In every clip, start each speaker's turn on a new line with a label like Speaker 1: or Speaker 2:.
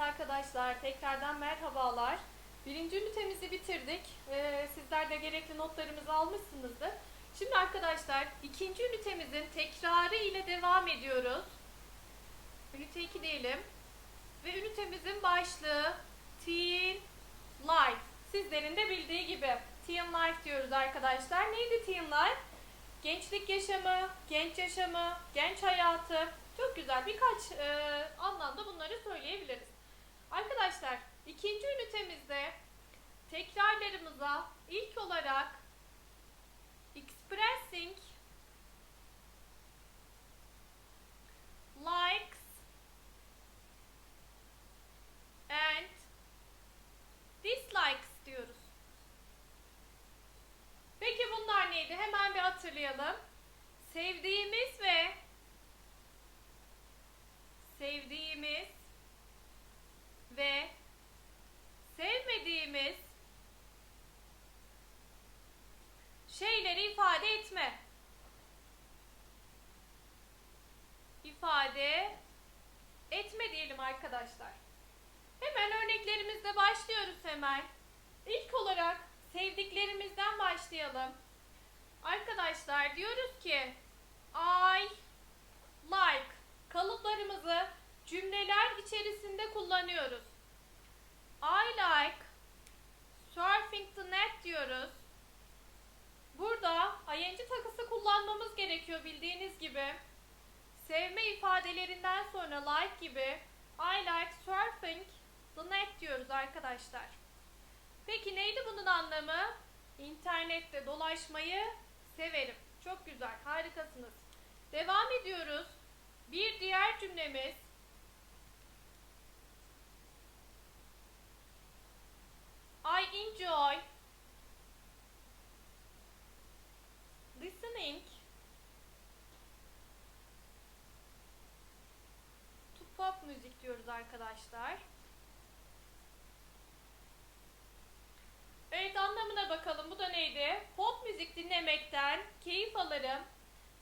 Speaker 1: arkadaşlar, tekrardan merhabalar. Birinci ünitemizi bitirdik. Ee, sizler de gerekli notlarımızı almışsınızdır. Şimdi arkadaşlar ikinci ünitemizin tekrarı ile devam ediyoruz. Ünite 2 diyelim. Ve ünitemizin başlığı Teen Life. Sizlerin de bildiği gibi Teen Life diyoruz arkadaşlar. Neydi Teen Life? Gençlik yaşamı, genç yaşamı, genç hayatı. Çok güzel birkaç e, anlamda bunları söyleyebiliriz. Arkadaşlar ikinci ünitemizde tekrarlarımıza ilk olarak expressing likes and dislikes diyoruz. Peki bunlar neydi? Hemen bir hatırlayalım. Sevdiğimiz ve sevdiğimiz ve sevmediğimiz şeyleri ifade etme. İfade etme diyelim arkadaşlar. Hemen örneklerimizle başlıyoruz hemen. İlk olarak sevdiklerimizden başlayalım. Arkadaşlar diyoruz ki I like kalıplarımızı cümleler içerisinde kullanıyoruz. I like surfing the net diyoruz. Burada ing takısı kullanmamız gerekiyor bildiğiniz gibi. Sevme ifadelerinden sonra like gibi I like surfing the net diyoruz arkadaşlar. Peki neydi bunun anlamı? İnternette dolaşmayı severim. Çok güzel, harikasınız. Devam ediyoruz. Bir diğer cümlemiz I enjoy listening to pop müzik diyoruz arkadaşlar. Evet anlamına bakalım. Bu da neydi? Pop müzik dinlemekten keyif alırım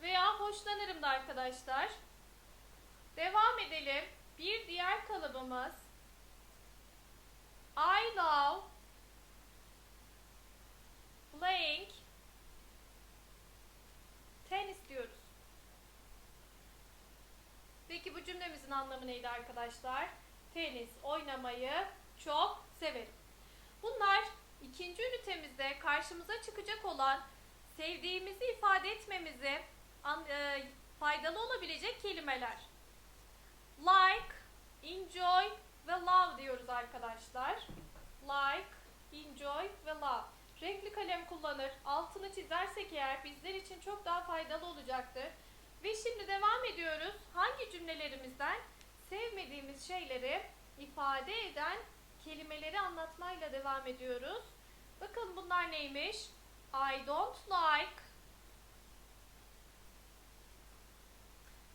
Speaker 1: veya hoşlanırım da arkadaşlar. Devam edelim. Bir diğer kalıbımız I love playing tenis diyoruz. Peki bu cümlemizin anlamı neydi arkadaşlar? Tenis oynamayı çok severim. Bunlar ikinci ünitemizde karşımıza çıkacak olan sevdiğimizi ifade etmemizi e, faydalı olabilecek kelimeler. Like, enjoy ve love diyoruz arkadaşlar. Like, enjoy ve love. Renkli kalem kullanır, altını çizersek eğer bizler için çok daha faydalı olacaktır. Ve şimdi devam ediyoruz. Hangi cümlelerimizden sevmediğimiz şeyleri ifade eden kelimeleri anlatmayla devam ediyoruz. Bakın bunlar neymiş? I don't like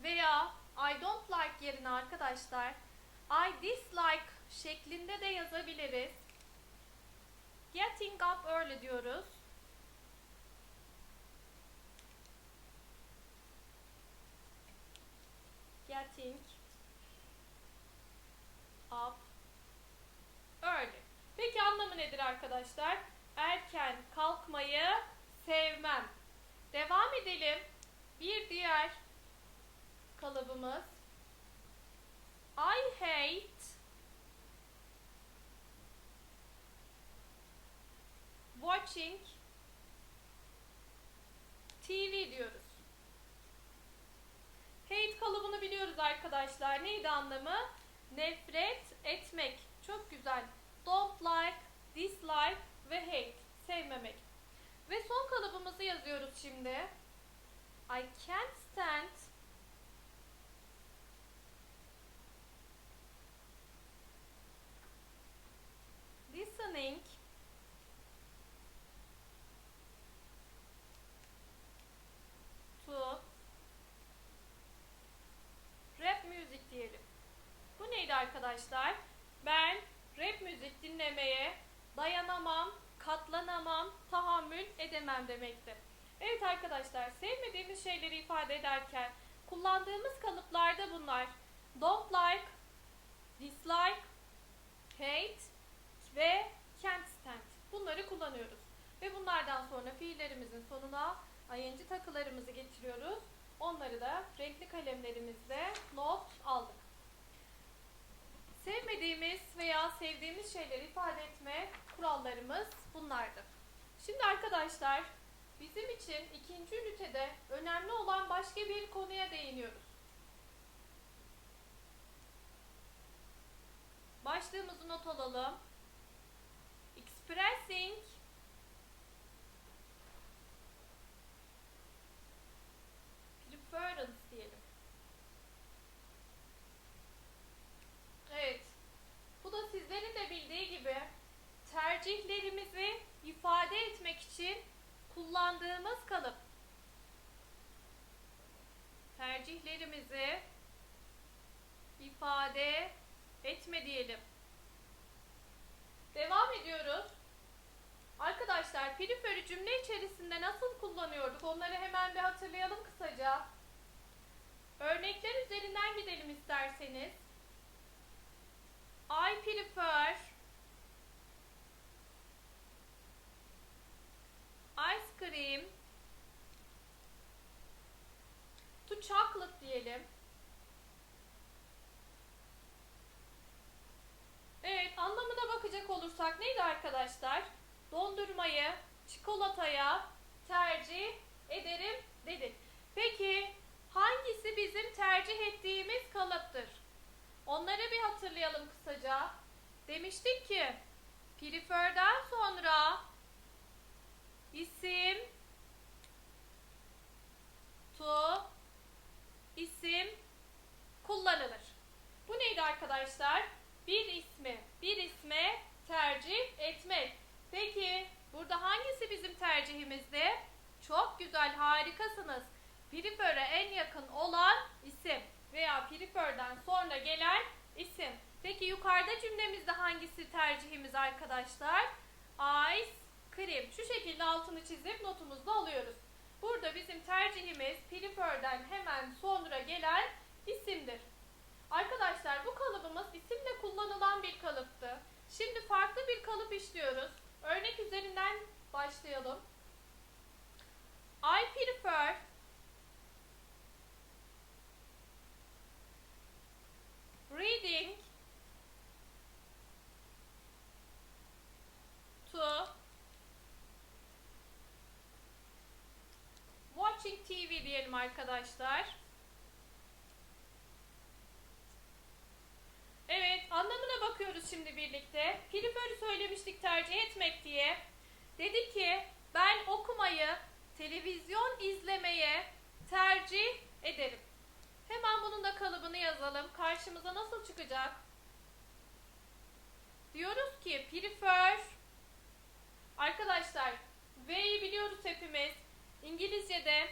Speaker 1: veya I don't like yerine arkadaşlar I dislike şeklinde de yazabiliriz. Getting up early diyoruz. Getting up early. Peki anlamı nedir arkadaşlar? Erken kalkmayı sevmem. Devam edelim. Bir diğer kalıbımız I hate watching TV diyoruz. Hate kalıbını biliyoruz arkadaşlar. Neydi anlamı? Nefret etmek. Çok güzel. Don't like, dislike ve hate. Sevmemek. Ve son kalıbımızı yazıyoruz şimdi. I can't stand listening to rap müzik diyelim. Bu neydi arkadaşlar? Ben rap müzik dinlemeye dayanamam, katlanamam, tahammül edemem demektir. Evet arkadaşlar, sevmediğimiz şeyleri ifade ederken kullandığımız kalıplarda bunlar. Don't like, dislike, paint ve can't stand. Bunları kullanıyoruz. Ve bunlardan sonra fiillerimizin sonuna ing takılarımızı getiriyoruz. Onları da renkli kalemlerimizle not aldık. Sevmediğimiz veya sevdiğimiz şeyleri ifade etme kurallarımız bunlardı. Şimdi arkadaşlar bizim için ikinci ünitede önemli olan başka bir konuya değiniyoruz. Başlığımızı not alalım. Expressing preference diyelim. Evet. Bu da sizlerin de bildiği gibi tercihlerimizi ifade etmek için kullandığımız kalıp. Tercihlerimizi ifade etme diyelim. Devam ediyoruz. Arkadaşlar periferi cümle içerisinde nasıl kullanıyorduk? Onları hemen bir hatırlayalım kısaca. Örnekler üzerinden gidelim isterseniz. I prefer ice cream to chocolate diyelim. Evet, anlamına bakacak olursak neydi arkadaşlar? Dondurmayı çikolataya tercih ederim dedin. Peki hangisi bizim tercih ettiğimiz kalıptır? Onları bir hatırlayalım kısaca. Demiştik ki prefer'den sonra isim to isim kullanılır. Bu neydi arkadaşlar? Bir ismi bir isme tercih etmek. Peki burada hangisi bizim tercihimizde? Çok güzel, harikasınız. Prefer'e en yakın olan isim veya prefer'den sonra gelen isim. Peki yukarıda cümlemizde hangisi tercihimiz arkadaşlar? Ice cream. Şu şekilde altını çizip notumuzda alıyoruz. Burada bizim tercihimiz prefer'den hemen sonra gelen isimdir. Arkadaşlar bu kalıbımız isimle kullanılan bir kalıptı. Şimdi farklı bir kalıp işliyoruz. Örnek üzerinden başlayalım. I prefer reading to watching TV diyelim arkadaşlar. Evet, anlamına bakıyoruz şimdi birlikte. Prefer'ı söylemiştik tercih etmek diye. Dedi ki ben okumayı, televizyon izlemeye tercih ederim. Hemen bunun da kalıbını yazalım. Karşımıza nasıl çıkacak? Diyoruz ki prefer Arkadaşlar V'yi biliyoruz hepimiz. İngilizce'de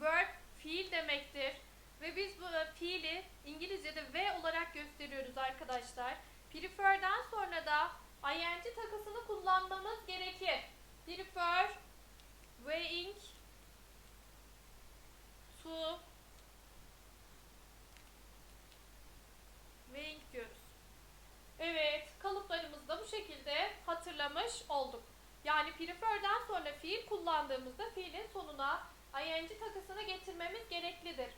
Speaker 1: verb fiil demektir. Ve biz bu fiili İngilizce'de V olarak gösteriyoruz arkadaşlar. Prefer'den sonra da ing takısını kullanmamız gerekir. Prefer weighing to weighing diyoruz. Evet, kalıplarımızı da bu şekilde hatırlamış olduk. Yani prefer'den sonra fiil kullandığımızda fiilin sonuna ing takısını getirmemiz gereklidir.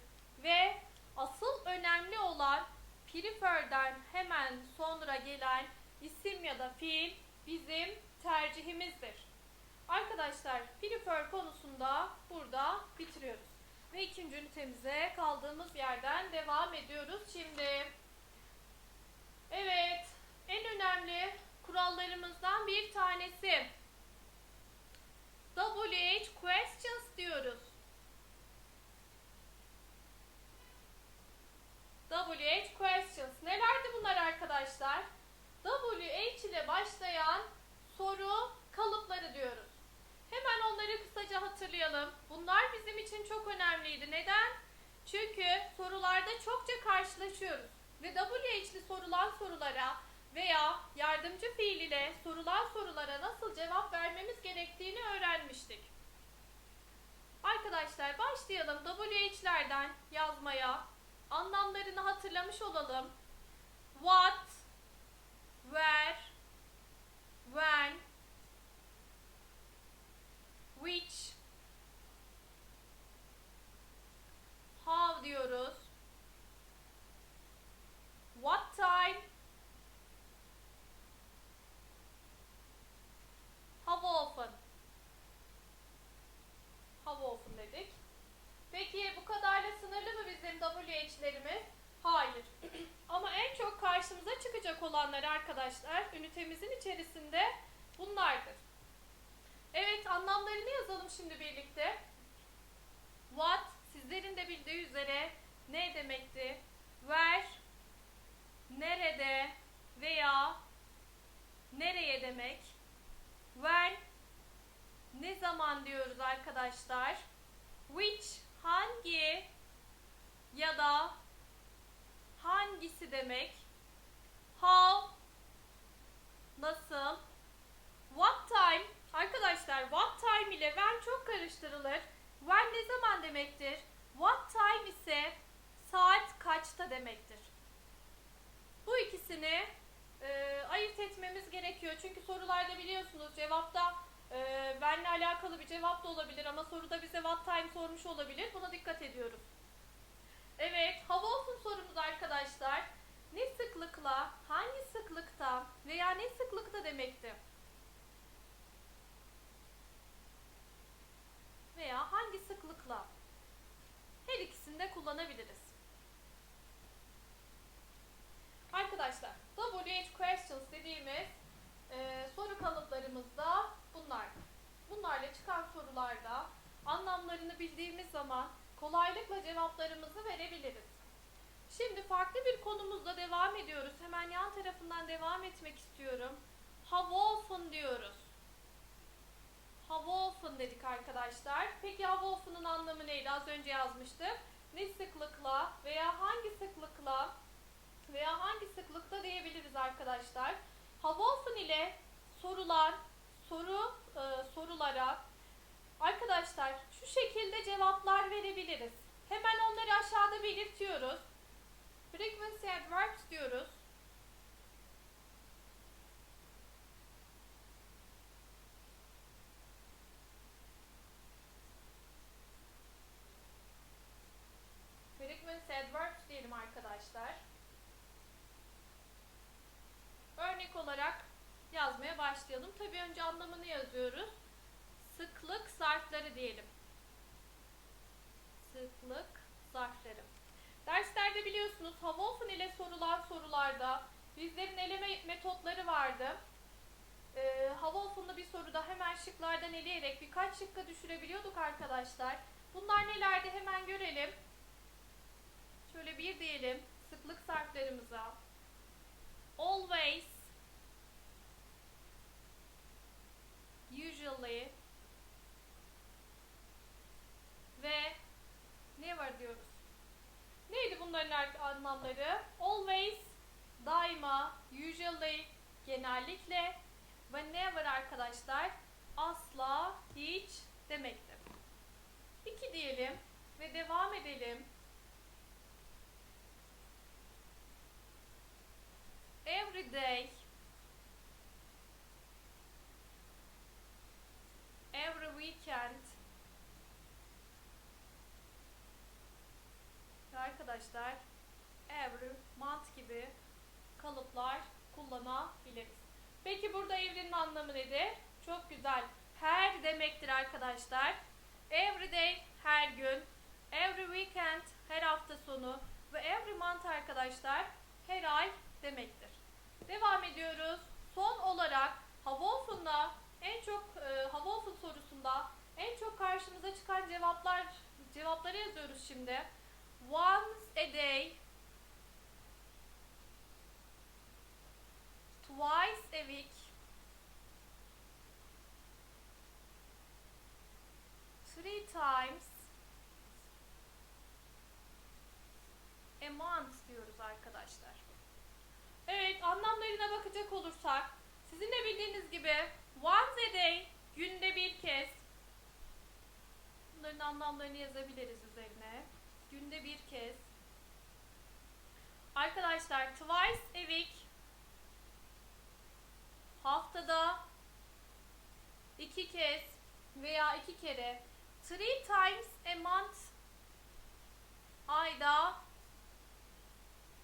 Speaker 1: Ve asıl önemli olan prefer'den hemen sonra gelen isim ya da fiil bizim tercihimizdir. Arkadaşlar prefer konusunda burada bitiriyoruz. Ve ikinci ünitemize kaldığımız yerden devam ediyoruz şimdi. Evet, en önemli kurallarımızdan bir tanesi. WH questions diyoruz. WH questions. Nelerdi bunlar arkadaşlar? WH ile başlayan soru kalıpları diyoruz. Hemen onları kısaca hatırlayalım. Bunlar bizim için çok önemliydi. Neden? Çünkü sorularda çokça karşılaşıyoruz. Ve WH'li sorulan sorulara veya yardımcı fiil ile sorulan sorulara nasıl cevap vermemiz gerektiğini öğrenmiştik. Arkadaşlar başlayalım WH'lerden yazmaya. Anlamlarını hatırlamış olalım. What, where, when, which, how diyoruz. What time, How often dedik. Peki bu kadarla sınırlı mı bizim WH'lerimiz? Hayır. Ama en çok karşımıza çıkacak olanlar arkadaşlar ünitemizin içerisinde bunlardır. Evet anlamlarını yazalım şimdi birlikte. What sizlerin de bildiği üzere ne demekti? Where nerede veya nereye demek? When ne zaman diyoruz arkadaşlar? Which hangi ya da hangisi demek? How nasıl? What time arkadaşlar what time ile when çok karıştırılır. When ne zaman demektir? What time ise saat kaçta demektir. Bu ikisini e, ayırt etmemiz gerekiyor. Çünkü sorularda biliyorsunuz cevapta e, benle alakalı bir cevap da olabilir ama soruda bize what time sormuş olabilir. Buna dikkat ediyoruz. Evet, hava often sorumuz arkadaşlar. Ne sıklıkla, hangi sıklıkta veya ne sıklıkta demekti? Veya hangi sıklıkla? Her ikisini de kullanabiliriz. Arkadaşlar, WH questions dediğimiz e, soru kalıplarımızda bunlar. Bunlarla çıkan sorularda anlamlarını bildiğimiz zaman kolaylıkla cevaplarımızı verebiliriz. Şimdi farklı bir konumuzla devam ediyoruz. Hemen yan tarafından devam etmek istiyorum. How often diyoruz. How often dedik arkadaşlar. Peki how often'ın anlamı neydi? Az önce yazmıştık. Ne sıklıkla veya hangi sıklıkla veya hangi sıklıkta diyebiliriz arkadaşlar. How often ile sorulan soru e, sorulara arkadaşlar şu şekilde cevaplar verebiliriz. Hemen onları aşağıda belirtiyoruz. Frequency adverbs diyoruz. Frequency adverbs diyelim arkadaşlar. Örnek olarak yazmaya başlayalım. Tabii önce anlamını yazıyoruz. Sıklık zarfları diyelim. Sıklık zarfları. Derslerde biliyorsunuz often ile sorulan sorularda bizlerin eleme metotları vardı. Ee, often'lı bir soruda hemen şıklardan eleyerek birkaç şıkka düşürebiliyorduk arkadaşlar. Bunlar nelerdi hemen görelim. Şöyle bir diyelim sıklık zarflarımıza. Always usually ve never diyoruz. Neydi bunların anlamları? Always, daima, usually, genellikle ve never arkadaşlar asla, hiç demektir. İki diyelim ve devam edelim. Every day, every weekend ve arkadaşlar every month gibi kalıplar kullanabiliriz. Peki burada evrenin anlamı nedir? Çok güzel. Her demektir arkadaşlar. Every day her gün, every weekend her hafta sonu ve every month arkadaşlar her ay demektir. Devam ediyoruz. Son olarak hava often'da en çok e, hava ofen sorusunda en çok karşımıza çıkan cevaplar cevapları yazıyoruz şimdi. Once a day, twice a week, three times a month diyoruz arkadaşlar. Evet anlamlarına bakacak olursak sizin de bildiğiniz gibi once a day günde bir kez bunların anlamlarını yazabiliriz üzerine. Günde bir kez. Arkadaşlar twice a week haftada iki kez veya iki kere three times a month ayda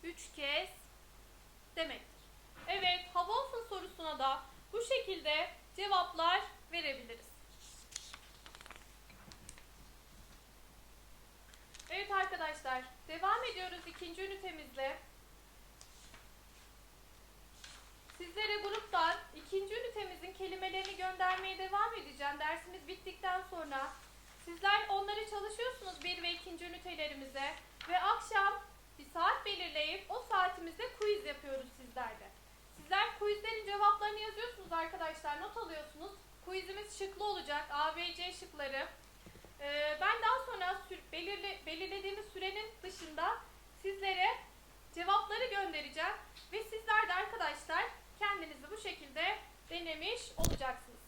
Speaker 1: üç kez demektir. Evet, hava olsun sorusuna da bu şekilde cevaplar verebiliriz. Evet arkadaşlar, devam ediyoruz ikinci ünitemizle. Sizlere gruptan ikinci ünitemizin kelimelerini göndermeye devam edeceğim. Dersimiz bittikten sonra sizler onları çalışıyorsunuz bir ve ikinci ünitelerimize ve akşam bir saat belirleyip o saatimizde quiz yapıyoruz sizlerle. Sizler quizlerin cevaplarını yazıyorsunuz arkadaşlar, not alıyorsunuz. Quizimiz şıklı olacak, A, B, C şıkları. Ee, ben daha sonra belirlediğimiz sürenin dışında sizlere cevapları göndereceğim ve sizler de arkadaşlar kendinizi bu şekilde denemiş olacaksınız.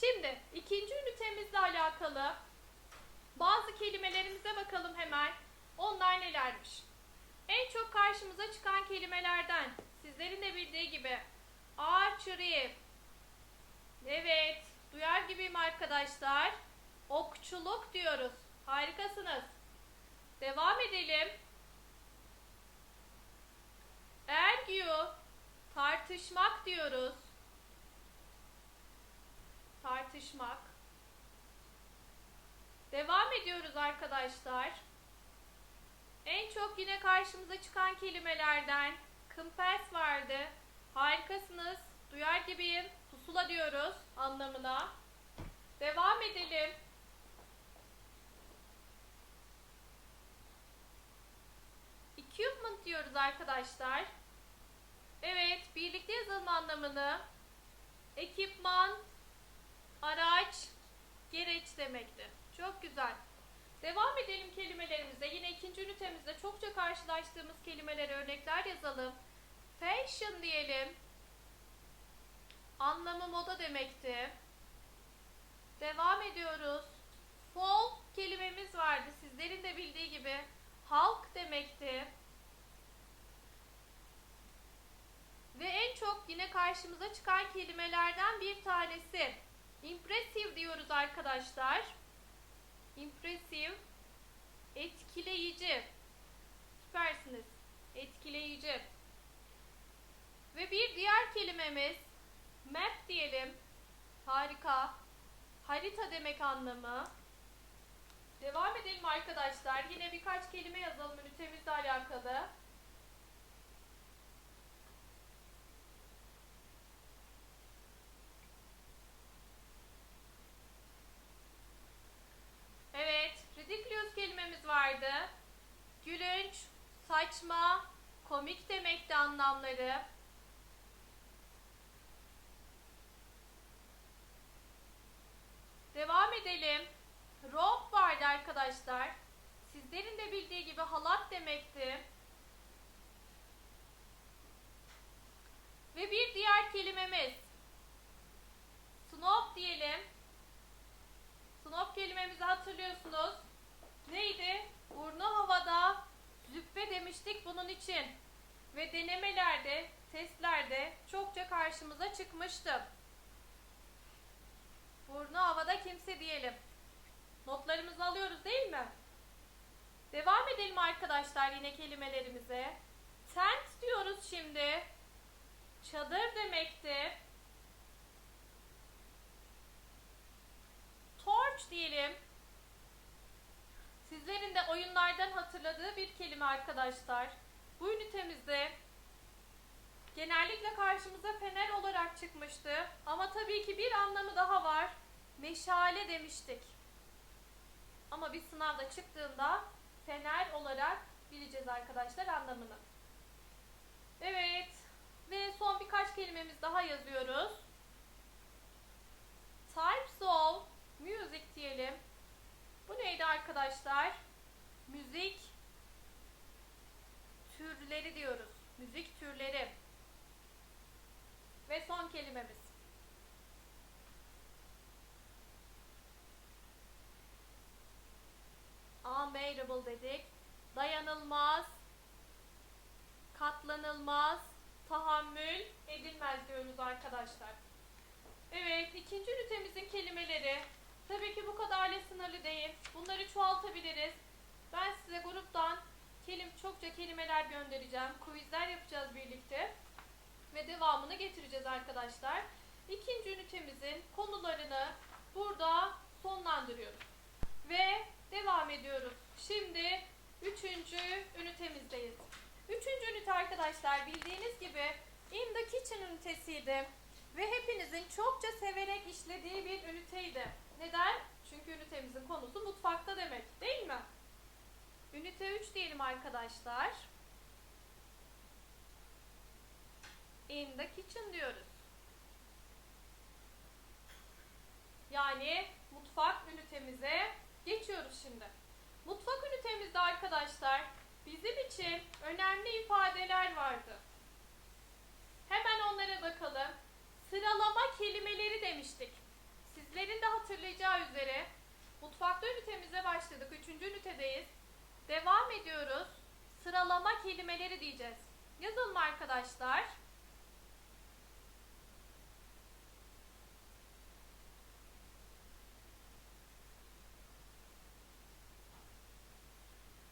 Speaker 1: Şimdi ikinci ünitemizle alakalı bazı kelimelerimize bakalım hemen. Onlar nelermiş? En çok karşımıza çıkan kelimelerden sizlerin de bildiği gibi archery. Evet, duyar gibiyim arkadaşlar. Okçuluk diyoruz. Harikasınız. Devam edelim. Argue, tartışmak diyoruz. Tartışmak. Devam ediyoruz arkadaşlar. En çok yine karşımıza çıkan kelimelerden compass vardı. Harikasınız. Duyar gibiyim. Pusula diyoruz anlamına. Devam edelim. Equipment diyoruz arkadaşlar. Evet, birlikte yazalım anlamını. Ekipman, araç, gereç demekti. Çok güzel. Devam edelim kelimelerimize. Yine ikinci ünitemizde çokça karşılaştığımız kelimelere örnekler yazalım. Fashion diyelim. Anlamı moda demekti. Devam ediyoruz. Folk kelimemiz vardı. Sizlerin de bildiği gibi halk demekti. Ve en çok yine karşımıza çıkan kelimelerden bir tanesi. Impressive diyoruz arkadaşlar. Impressive, etkileyici. Süpersiniz. Etkileyici. Ve bir diğer kelimemiz map diyelim. Harika. Harita demek anlamı. Devam edelim arkadaşlar. Yine birkaç kelime yazalım ünitemizle alakalı. Evet, ridiculous kelimemiz vardı. Gülünç, saçma, komik demekti anlamları. Devam edelim. Rope vardı arkadaşlar. Sizlerin de bildiği gibi halat demekti. Ve bir diğer kelimemiz. Snob diyelim. Snob kelimemizi hatırlıyorsunuz. Neydi? Burnu havada züppe demiştik bunun için. Ve denemelerde, testlerde çokça karşımıza çıkmıştı. Burnu havada kimse diyelim. Notlarımızı alıyoruz değil mi? Devam edelim arkadaşlar yine kelimelerimize. Tent diyoruz şimdi. Çadır demekti. Torch diyelim. Sizlerin de oyunlardan hatırladığı bir kelime arkadaşlar. Bu ünitemizde genellikle karşımıza fener olarak çıkmıştı. Ama tabii ki bir anlamı daha var. Meşale demiştik. Ama bir sınavda çıktığında fener olarak bileceğiz arkadaşlar anlamını. Evet. Ve son birkaç kelimemiz daha yazıyoruz. Types of music diyelim. Bu neydi arkadaşlar? Müzik türleri diyoruz. Müzik türleri. Ve son kelimemiz. Unbearable dedik. Dayanılmaz, katlanılmaz, tahammül edilmez diyoruz arkadaşlar. Evet, ikinci ünitemizin kelimeleri. Tabii ki bu kadarla sınırlı değil. Bunları çoğaltabiliriz. Ben size gruptan kelim çokça kelimeler göndereceğim. Quizler yapacağız birlikte. Ve devamını getireceğiz arkadaşlar. İkinci ünitemizin konularını burada sonlandırıyoruz. Ve devam ediyoruz. Şimdi üçüncü ünitemizdeyiz. Üçüncü ünite arkadaşlar bildiğiniz gibi In the Kitchen ünitesiydi. Ve hepinizin çokça severek işlediği bir üniteydi. Neden? Çünkü ünitemizin konusu mutfakta demek değil mi? Ünite 3 diyelim arkadaşlar. In the kitchen diyoruz. Yani mutfak ünitemize geçiyoruz şimdi. Mutfak ünitemizde arkadaşlar bizim için önemli ifadeler vardı. Hemen onlara bakalım. Sıralama kelimeleri demiştik. Sizlerin de hatırlayacağı üzere mutfakta ünitemize başladık. Üçüncü ünitedeyiz. Devam ediyoruz. Sıralama kelimeleri diyeceğiz. Yazalım arkadaşlar.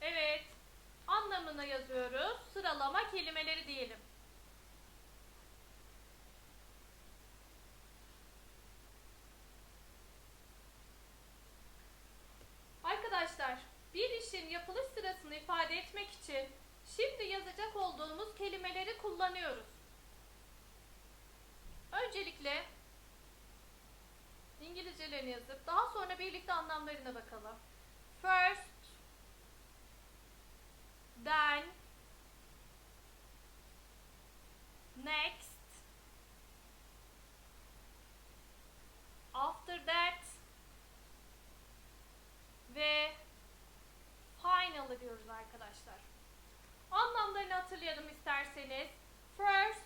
Speaker 1: Evet. Anlamını yazıyoruz. Sıralama kelimeleri diyelim. Arkadaşlar, bir işin yapılış ifade etmek için şimdi yazacak olduğumuz kelimeleri kullanıyoruz. Öncelikle İngilizcelerini yazıp daha sonra birlikte anlamlarına bakalım. First, then, next, after that ve final diyoruz arkadaşlar. Anlamlarını hatırlayalım isterseniz. First,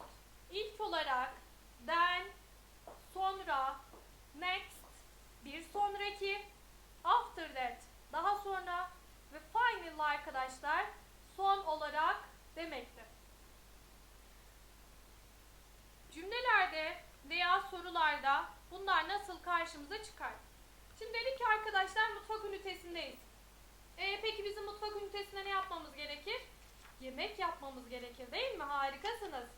Speaker 1: ilk olarak, then, sonra, next, bir sonraki, after that, daha sonra ve final arkadaşlar son olarak demektir. Cümlelerde veya sorularda bunlar nasıl karşımıza çıkar? Şimdi dedik ki arkadaşlar mutfak ünitesindeyiz. E, peki bizim mutfak ünitesinde ne yapmamız gerekir? Yemek yapmamız gerekir değil mi? Harikasınız.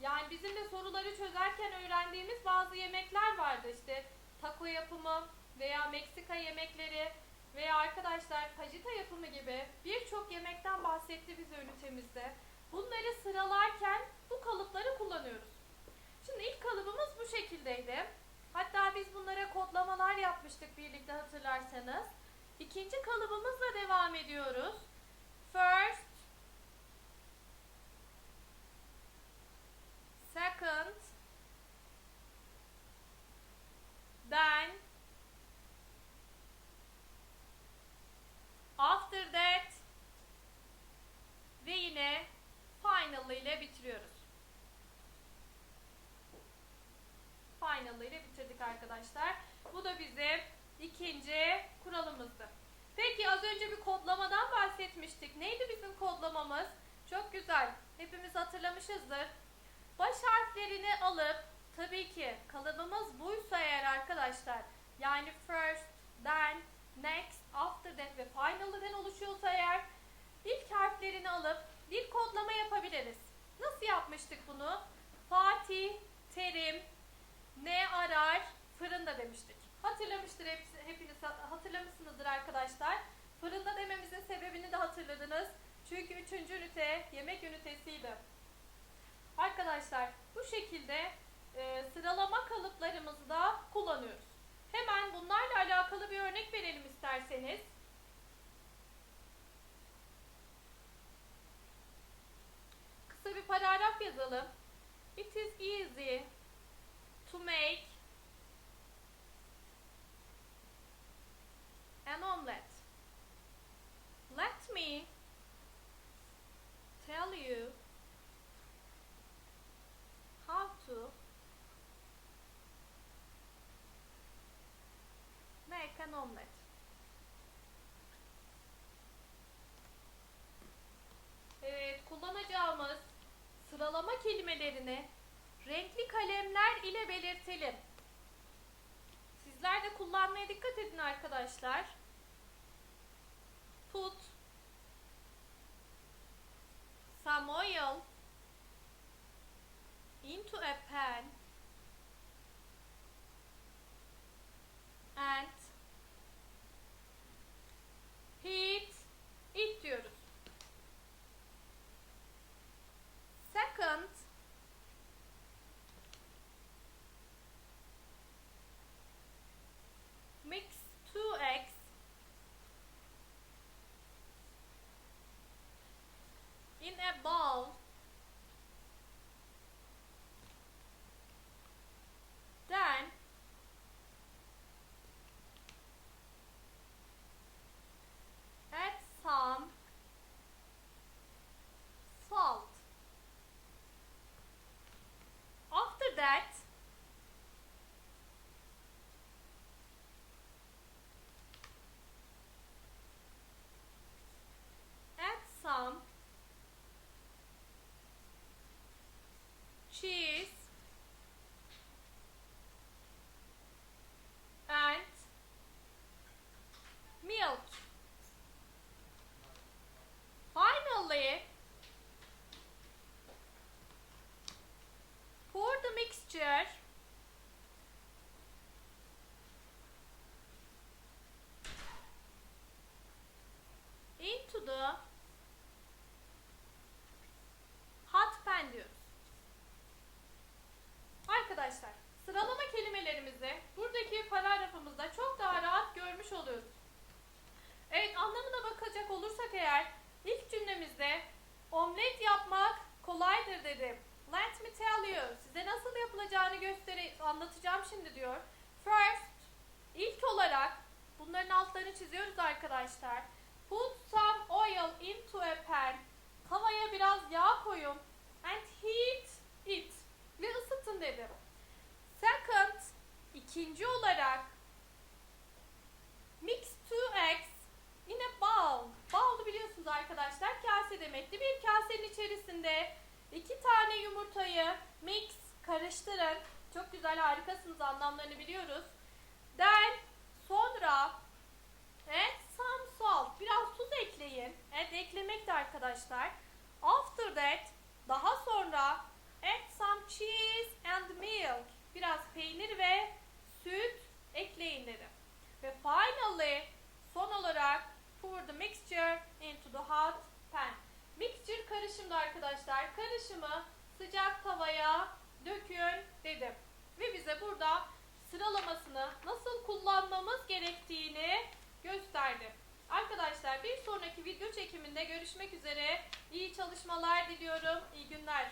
Speaker 1: Yani bizim de soruları çözerken öğrendiğimiz bazı yemekler vardı. İşte taco yapımı veya Meksika yemekleri veya arkadaşlar fajita yapımı gibi birçok yemekten bahsetti bize ünitemizde. Bunları sıralarken bu kalıpları kullanıyoruz. Şimdi ilk kalıbımız bu şekildeydi. Hatta biz bunlara kodlamalar yapmıştık birlikte hatırlarsanız. İkinci kalıbımızla devam ediyoruz. First, second, then, after that ve yine final ile bitiriyoruz. Final ile bitirdik arkadaşlar. Bu da bizim ikinci kuralımızdı. Peki az önce bir kodlamadan bahsetmiştik. Neydi bizim kodlamamız? Çok güzel. Hepimiz hatırlamışızdır. Baş harflerini alıp tabii ki kalıbımız buysa eğer arkadaşlar yani first, then, next, after that ve final'den oluşuyorsa eğer ilk harflerini alıp bir kodlama yapabiliriz. Nasıl yapmıştık bunu? Fatih, Terim, ne arar? Fırında demiştik. Hatırlamıştır hepsi, hepiniz hatırlamışsınızdır arkadaşlar. Fırında dememizin sebebini de hatırladınız. Çünkü üçüncü ünite yemek ünitesiydi. Arkadaşlar bu şekilde e, sıralama kalıplarımızı da kullanıyoruz. Hemen bunlarla alakalı bir örnek verelim isterseniz. Kısa bir paragraf yazalım. It is easy to make an omelette. Let me tell you how to make an omelette. Evet, kullanacağımız sıralama kelimelerini renkli kalemler ile belirtelim. Sizler de kullanmaya dikkat edin arkadaşlar. Put some oil into a pan yumurtayı mix karıştırın. Çok güzel harikasınız anlamlarını biliyoruz. Then sonra add some salt. Biraz tuz ekleyin. Add eklemek de arkadaşlar. After that daha sonra add some cheese and milk. Biraz peynir ve süt ekleyin dedim. Ve finally son olarak pour the mixture into the hot pan. Mixture karışımda arkadaşlar. Karışımı sıcak tavaya dökün dedim. Ve bize burada sıralamasını nasıl kullanmamız gerektiğini gösterdi. Arkadaşlar bir sonraki video çekiminde görüşmek üzere. İyi çalışmalar diliyorum. İyi günler.